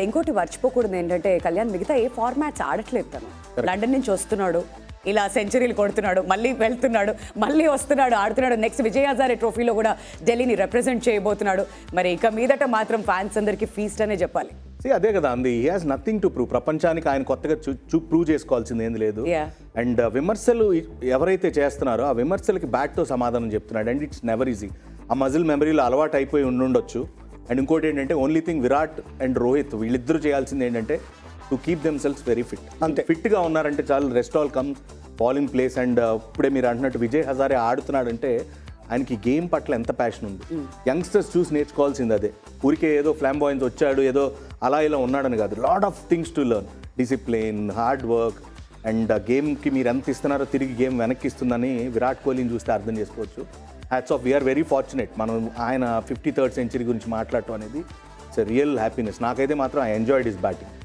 ఇంకోటి మర్చిపోకూడదు ఏంటంటే కళ్యాణ్ మిగతా ఏ ఫార్మాట్స్ ఆడట్లేదు తను. లండన్ నుంచి వస్తున్నాడు ఇలా సెంచరీలు కొడుతున్నాడు మళ్ళీ వెళ్తున్నాడు మళ్ళీ వస్తున్నాడు ఆడుతున్నాడు. నెక్స్ట్ విజయ్ హజారే ట్రోఫీలో కూడా ఢిల్లీని రిప్రజెంట్ చేయబోతున్నాడు. మరి ఇక మీదట మాత్రం ఫ్యాన్స్ అందరికీ ఫీస్ట్ అనే చెప్పాలి. అదే కదా అంది. He has nothing to prove ప్రపంచానికి ఆయన కొత్తగా చూ ప్రూవ్ చేసుకోవాల్సింది ఏంది లేదు. అండ్ విమర్శలు ఎవరైతే చేస్తున్నారో ఆ విమర్శలకి బ్యాట్తో సమాధానం చెప్తున్నాడు. అండ్ ఇట్స్ నెవర్ ఈజీ ఆ మజిల్ మెమరీలో అలవాటు అయిపోయి ఉండుండొచ్చు. అండ్ ఇంకోటి ఏంటంటే only thing Virat and Rohit వీళ్ళిద్దరూ చేయాల్సింది ఏంటంటే to keep themselves very fit అంతే. ఫిట్గా ఉన్నారంటే చాలు rest all come in place and ఇప్పుడే మీరు అంటున్నట్టు విజయ్ హజారే ఆడుతున్నాడంటే ఆయనకి గేమ్ పట్ల ఎంత ప్యాషన్ ఉంది? యంగ్స్టర్స్ చూసి నేర్చుకోవాల్సింది అదే. ఊరికే ఏదో ఫ్లామ్ బాయ్స్ వచ్చాడు ఏదో అలా ఇలా ఉన్నాడని కాదు. Lot of things to learn discipline hard work and గేమ్కి మీరు ఎంత ఇస్తున్నారో తిరిగి గేమ్ వెనక్కి ఇస్తుందని విరాట్ కోహ్లీని చూస్తే అర్థం చేసుకోవచ్చు. Hats off we're very fortunate మనం ఆయన ఫిఫ్టీ థర్డ్ సెంచరీ గురించి మాట్లాడటం అనేది ఇట్స్ రియల్ హ్యాపీనెస్ నాకైతే మాత్రం ఐ ఎంజాయ్డ్ ఇస్ బ్యాటింగ్